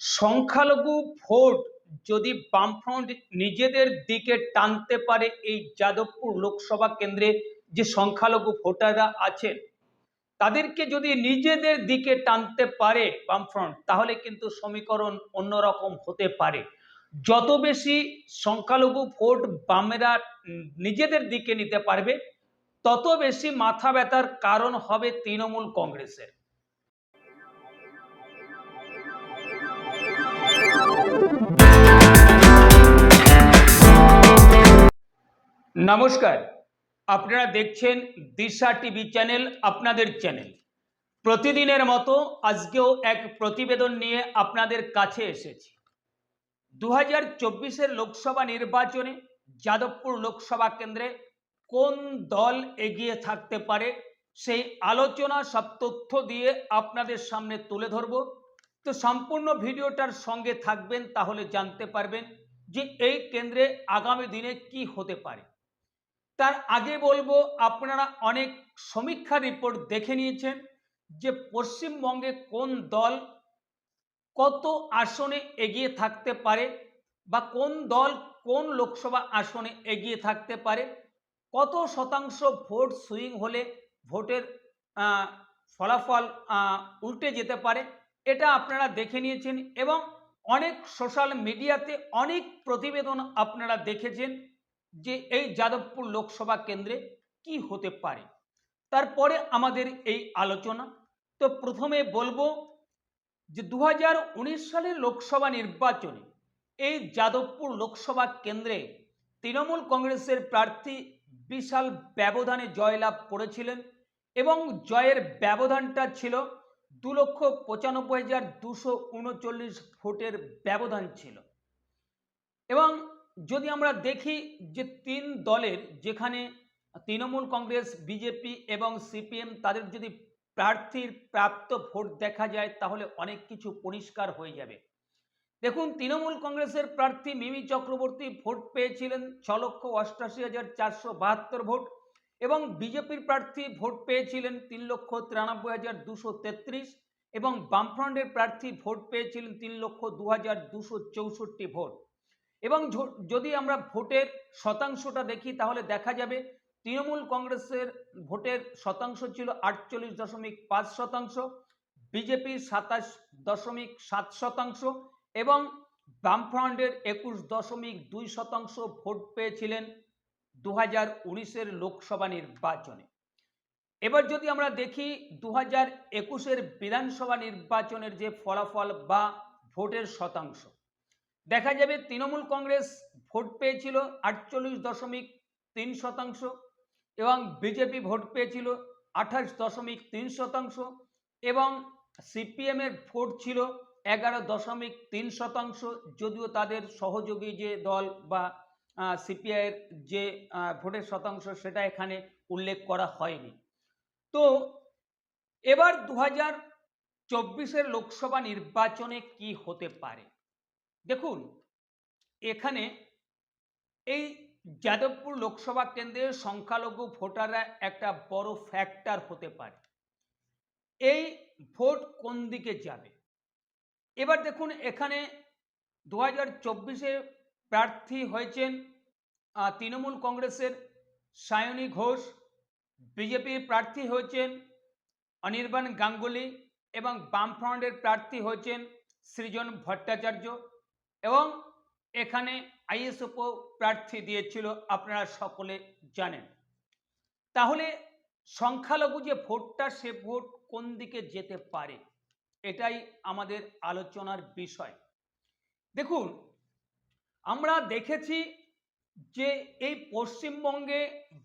সংখ্যালঘু ভোট যদি বামফ্রন্ট নিজেদের দিকে টানতে পারে এই যাদবপুর লোকসভা কেন্দ্রে যে সংখ্যালঘু ভোটাররা আছেন, তাদেরকে যদি নিজেদের দিকে টানতে পারে বামফ্রন্ট, তাহলে কিন্তু সমীকরণ অন্যরকম হতে পারে। যত বেশি সংখ্যালঘু ভোট বামেরা নিজেদের দিকে নিতে পারবে, তত বেশি মাথা ব্যথার কারণ হবে তৃণমূল কংগ্রেসের। নমস্কার। আপনারা দেখছেন দিশা টিভি চ্যানেল, আপনাদের চ্যানেল। প্রতিদিনের মতো আজকেও এক প্রতিবেদন নিয়ে আপনাদের কাছে এসেছি। দু হাজার লোকসভা নির্বাচনে যাদবপুর লোকসভা কেন্দ্রে কোন দল এগিয়ে থাকতে পারে, সেই আলোচনা সব তথ্য দিয়ে আপনাদের সামনে তুলে ধরব। তো সম্পূর্ণ ভিডিওটার সঙ্গে থাকবেন, তাহলে জানতে পারবেন যে এই কেন্দ্রে আগামী দিনে কি হতে পারে। তার আগে বলব, আপনারা অনেক সমীক্ষা রিপোর্ট দেখে নিয়েছেন যে পশ্চিমবঙ্গে কোন দল কত আসনে এগিয়ে থাকতে পারে বা কোন দল কোন লোকসভা আসনে এগিয়ে থাকতে পারে। কত শতাংশ ভোট সুইং হলে ভোটের ফলাফল উল্টে যেতে পারে, এটা আপনারা দেখে নিয়েছেন এবং অনেক সোশ্যাল মিডিয়াতে অনেক প্রতিবেদন আপনারা দেখেছেন। যে এই যাদবপুর লোকসভা কেন্দ্রে কি হতে পারে? তারপরে আমাদের এই আলোচনা। তো প্রথমে বলব যে দু হাজার উনিশ সালের লোকসভা নির্বাচনে এই যাদবপুর লোকসভা কেন্দ্রে তৃণমূল কংগ্রেসের প্রার্থী বিশাল ব্যবধানে জয়লাভ করেছিলেন এবং জয়ের ব্যবধানটা ছিল দু লক্ষ পঁচানব্বই হাজার দুশো উনচল্লিশ ভোটের ব্যবধান ছিল। এবং যদি আমরা দেখি যে তিন দলের যেখানে তৃণমূল কংগ্রেস, বিজেপি এবং সিপিএম তাদের যদি প্রার্থীর প্রাপ্ত ভোট দেখা যায়, তাহলে অনেক কিছু পরিষ্কার হয়ে যাবে। দেখুন, তৃণমূল কংগ্রেসের প্রার্থী মিমি চক্রবর্তী ভোট পেয়েছিলেন ছ লক্ষ অষ্টাশি হাজার চারশো বাহাত্তর ভোট এবং বিজেপির প্রার্থী ভোট পেয়েছিলেন তিন লক্ষ তিরানব্বই হাজার দুশো তেত্রিশ এবং বামফ্রন্টের প্রার্থী ভোট পেয়েছিলেন তিন লক্ষ দু হাজার দুশো চৌষট্টি ভোট। এবং যদি আমরা ভোটের শতাংশটা দেখি, তাহলে দেখা যাবে তৃণমূল কংগ্রেসের ভোটের শতাংশ ছিল আটচল্লিশ দশমিক পাঁচ শতাংশ বিজেপির সাতাশ দশমিক সাত শতাংশ এবং বামফ্রন্টের একুশ দশমিক দুই শতাংশ ভোট পেয়েছিলেন দু হাজার উনিশের লোকসভা নির্বাচনে। এবার যদি আমরা দেখি দু হাজার একুশের বিধানসভা নির্বাচনের যে ফলাফল বা ভোটের শতাংশ দেখা যাবে তৃণমূল কংগ্রেস ভোট পেয়েছিল আটচল্লিশ দশমিক তিন শতাংশ এবং বিজেপি ভোট পেয়েছিল আঠাশ দশমিক তিন শতাংশ এবং সিপিএমের ভোট ছিল এগারো দশমিক তিন শতাংশ। যদিও তাদের সহযোগী যে দল বা সিপিআইয়ের যে ভোটের শতাংশ সেটা এখানে উল্লেখ করা হয়নি। তো এবার দু হাজার চব্বিশের লোকসভা নির্বাচনে কি হতে পারে? দেখুন, এখানে এই যাদবপুর লোকসভা কেন্দ্রের সংখ্যালঘু ভোটাররা একটা বড় ফ্যাক্টর হতে পারে। এই ভোট কোন দিকে যাবে? এবার দেখুন, এখানে দু হাজার চব্বিশে প্রার্থী হয়েছেন তৃণমূল কংগ্রেসের সায়নী ঘোষ বিজেপির প্রার্থী হয়েছেন অনির্বাণ গাঙ্গুলি এবং বামফ্রন্টের প্রার্থী হয়েছেন সৃজন ভট্টাচার্য। এবং এখানে আইএসওপো প্রার্থী দিয়েছিল, আপনারা সকলে জানেন। তাহলে সংখ্যালঘু যে ভোটটা, সে ভোট কোন দিকে যেতে পারে? এটাই আমাদের আলোচনার বিষয়। দেখুন, আমরা দেখেছি যে এই পশ্চিমবঙ্গে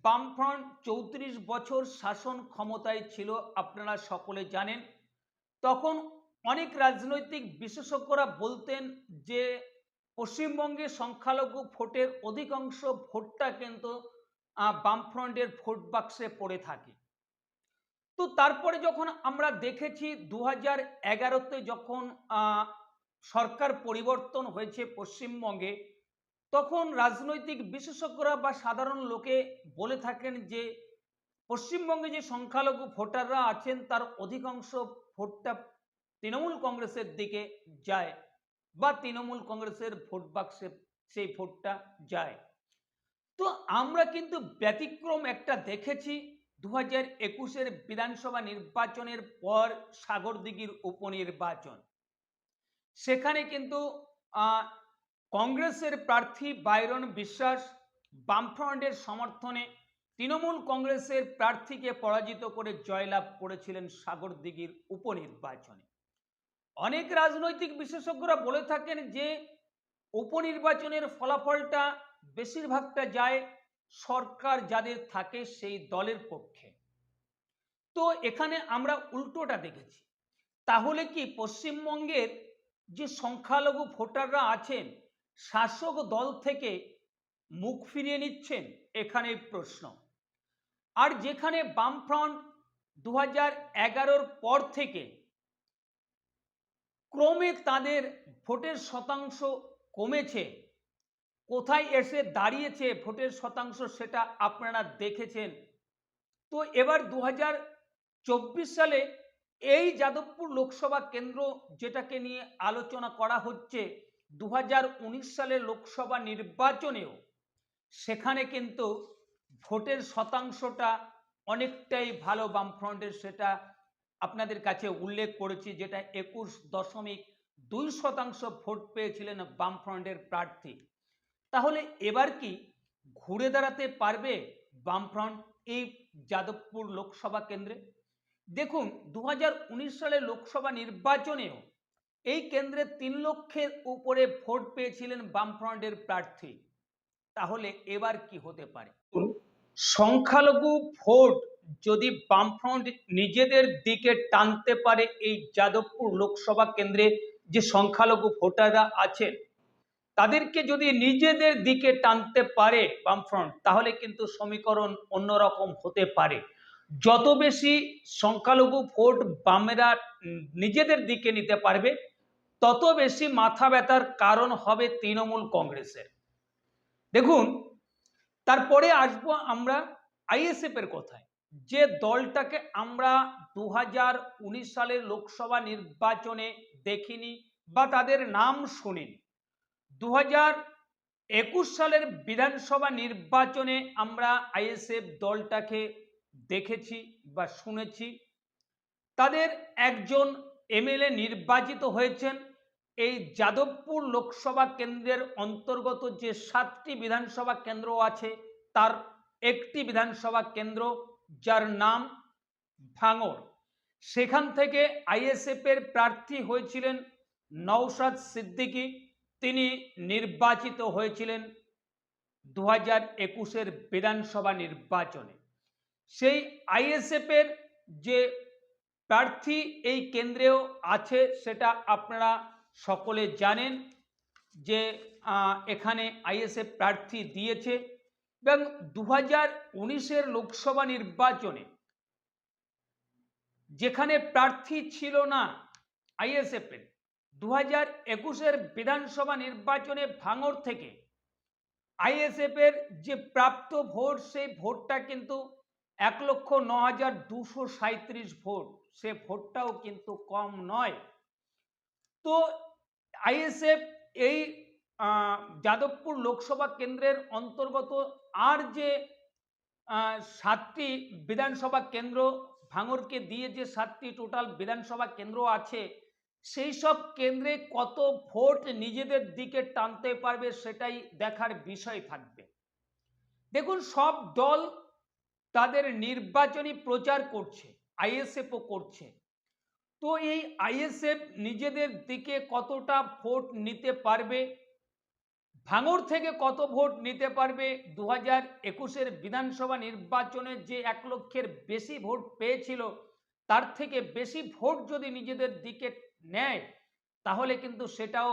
বামফ্রন্ট চৌত্রিশ বছর শাসন ক্ষমতায় ছিল, আপনারা সকলে জানেন। তখন অনেক রাজনৈতিক বিশেষজ্ঞরা বলতেন যে পশ্চিমবঙ্গে সংখ্যালঘু ভোটের অধিকাংশ ভোটটা কিন্তু বামফ্রন্টের ভোট বাক্সে পড়ে থাকে। তো তারপরে যখন আমরা দেখেছি দু হাজার এগারোতে যখন সরকার পরিবর্তন হয়েছে পশ্চিমবঙ্গে, তখন রাজনৈতিক বিশেষজ্ঞরা বা সাধারণ লোকে বলে থাকেন যে, পশ্চিমবঙ্গে যে সংখ্যালঘু ভোটাররা আছেন, তার অধিকাংশ ভোটটা তৃণমূল কংগ্রেসের দিকে যায়। বা তৃণমূল কংগ্রেসের ভোট বাক্সে সেই ভোটটা যায়। তো আমরা কিন্তু ব্যতিক্রম একটা দেখেছি দু হাজার একুশের বিধানসভা নির্বাচনের পর সাগরদিঘির উপনির্বাচন। সেখানে কিন্তু কংগ্রেসের প্রার্থী বাইরন বিশ্বাস বামফ্রন্টের সমর্থনে তৃণমূল কংগ্রেসের প্রার্থীকে পরাজিত করে জয়লাভ করেছিলেন সাগরদিঘির উপনির্বাচনে। অনেক রাজনৈতিক বিশেষজ্ঞরা বলে থাকেন যে, উপনির্বাচনের ফলাফলটা বেশিরভাগটা যায় সরকার যাদের থাকে সেই দলের পক্ষে। তো এখানে আমরা উল্টোটা দেখেছি। তাহলে কি পশ্চিমবঙ্গের যে সংখ্যালঘু ভোটাররা আছেন, শাসক দল থেকে মুখ ফিরিয়ে নিচ্ছেন? এখানে প্রশ্ন। আর যেখানে বামফ্রন্ট দু হাজার পর থেকে ক্রমে তাদের ভোটের শতাংশ কমেছে। কোথায় এসে দাঁড়িয়েছে ভোটের শতাংশ সেটা আপনারা দেখেছেন। তো এবার দু সালে এই যাদবপুর লোকসভা কেন্দ্র যেটাকে নিয়ে আলোচনা করা হচ্ছে দু হাজার উনিশ সালের লোকসভা নির্বাচনেও সেখানে কিন্তু ভোটের শতাংশটা অনেকটাই ভালো বামফ্রন্টের সেটা আপনাদের কাছে উল্লেখ করেছি যেটা একুশ দশমিক দুই শতাংশ ভোট পেয়েছিলেন বামফ্রন্টের প্রার্থী। তাহলে এবার কি ঘুরে দাঁড়াতে পারবে বামফ্রন্ট এই যাদবপুর লোকসভা কেন্দ্রে? দেখুন দু সালের লোকসভা নির্বাচনেও এই কেন্দ্রে তিন লক্ষের উপরে ভোট পেয়েছিলেন বামফ্রন্টের প্রার্থী। তাহলে এবার কি হতে পারে? সংখ্যালঘু ভোট যদি বামফ্রন্ট নিজেদের দিকে টানতে পারে এই যাদবপুর লোকসভা কেন্দ্রে যে সংখ্যালঘু ভোটাররা আছেন, তাদেরকে যদি নিজেদের দিকে টানতে পারে বামফ্রন্ট, তাহলে কিন্তু সমীকরণ অন্যরকম হতে পারে। যত বেশি সংখ্যালঘু ভোট বামেরা নিজেদের দিকে নিতে পারবে, তত বেশি মাথা ব্যথার কারণ হবে তৃণমূল কংগ্রেসের। দেখুন, তারপরে আসব আমরা আইএসএফ এর কথায়। যে দলটাকে আমরা দু হাজার উনিশ সালের লোকসভা নির্বাচনে দেখিনি বা তাদের নাম শুনিনি দু একুশ সালের বিধানসভা নির্বাচনে আমরা আইএসএফ দলটাকে দেখেছি বা শুনেছি। তাদের একজন এমএলএ নির্বাচিত হয়েছেন। এই যাদবপুর লোকসভা কেন্দ্রের অন্তর্গত যে সাতটি বিধানসভা কেন্দ্র আছে, তার একটি বিধানসভা কেন্দ্র যার নাম ভাঙর। সেখান থেকে আইএসএফ এর প্রার্থী হয়েছিলেন নওশাদ সিদ্দিকী। তিনি নির্বাচিত হয়েছিলেন দু হাজার একুশের বিধানসভা নির্বাচনে। সেই আইএসএফ এর যে প্রার্থী এই কেন্দ্রেও আছে সেটা আপনারা সকলে জানেন যে এখানে আইএসএফ প্রার্থী দিয়েছে। এবং দু হাজার উনিশের লোকসভা নির্বাচনে যেখানে প্রার্থী ছিল না আইএসএফ এর দু হাজার একুশের বিধানসভা নির্বাচনে ভাঙর থেকে আইএসএফ এর যে প্রাপ্ত ভোট, সেই ভোটটা কিন্তু এক লক্ষ ন হাজার দুশো সাঁত্রিশ ভোট। সে ভোটটাও কিন্তু কম নয়। তো আইএসএফ এই যাদবপুর লোকসভা কেন্দ্রের অন্তর্গত আর যে সাতটি বিধানসভা কেন্দ্র, ভাঙরকে দিয়ে যে সাতটি টোটাল বিধানসভা কেন্দ্র আছে, সেই সব কেন্দ্রে কত ভোট নিজেদের দিকে টানতে পারবে সেটাই দেখার বিষয় থাকবে। দেখুন, সব দল তাদের নির্বাচনী প্রচার করছে আইএসএফও করছে। তো এই আইএসএফ নিজেদের দিকে কতটা ভোট নিতে পারবে ভাঙর থেকে কত ভোট নিতে পারবে? দু হাজার একুশের বিধানসভা নির্বাচনে যে এক লক্ষের বেশি ভোট পেয়েছিল, তার থেকে বেশি ভোট যদি নিজেদের দিকে নেয়, তাহলে কিন্তু সেটাও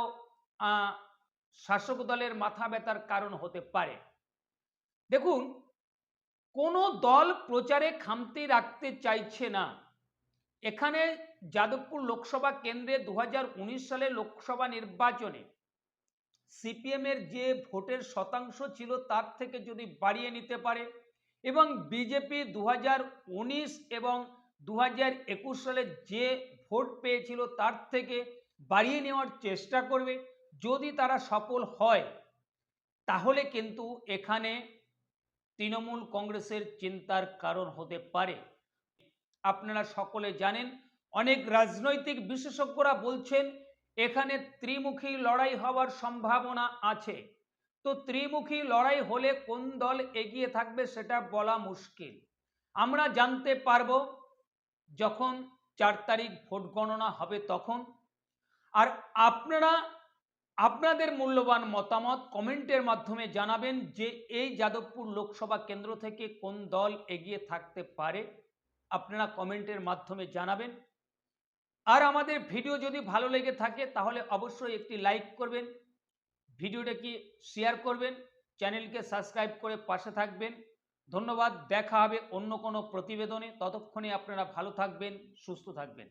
শাসক দলের মাথা ব্যথার কারণ হতে পারে। দেখুন, কোনো দল প্রচারে খামতি রাখতে চাইছে না। এখানে যাদবপুর লোকসভা কেন্দ্রে দু হাজার উনিশ সালে লোকসভা নির্বাচনে সিপিএম এর যে ভোটের শতাংশ ছিল তার থেকে যদি বাড়িয়ে নিতে পারে এবং বিজেপি দু হাজার উনিশ এবং দু হাজার একুশ সালে যে ভোট পেয়েছিল তার থেকে বাড়িয়ে নেওয়ার চেষ্টা করবে, যদি তারা সফল হয়, তাহলে কিন্তু এখানে তৃণমূল কংগ্রেসের চিন্তার কারণ হতে পারে। আপনারা সকলে জানেন, অনেক রাজনৈতিক বিশেষজ্ঞরা বলছেন এখানে ত্রিমুখী লড়াই হওয়ার সম্ভাবনা আছে। তো ত্রিমুখী লড়াই হলে কোন দল এগিয়ে থাকবে সেটা বলা মুশকিল। আমরা জানতে পারব যখন চার তারিখ ভোট গণনা হবে তখন। আর আপনারা, আপনাদের মূল্যবান মতামত কমেন্টের মাধ্যমে জানাবেন যে এই যাদবপুর লোকসভা কেন্দ্র থেকে কোন দল এগিয়ে থাকতে পারে। আপনারা কমেন্টের মাধ্যমে জানাবেন। আর আমাদের ভিডিও যদি ভালো লেগে থাকে, তাহলে অবশ্যই একটি লাইক করবেন। ভিডিওটাকে শেয়ার করবেন চ্যানেলকে সাবস্ক্রাইব করে পাশে থাকবেন। ধন্যবাদ, দেখা হবে অন্য কোনো প্রতিবেদনে। ততক্ষণে আপনারা ভালো থাকবেন, সুস্থ থাকবেন।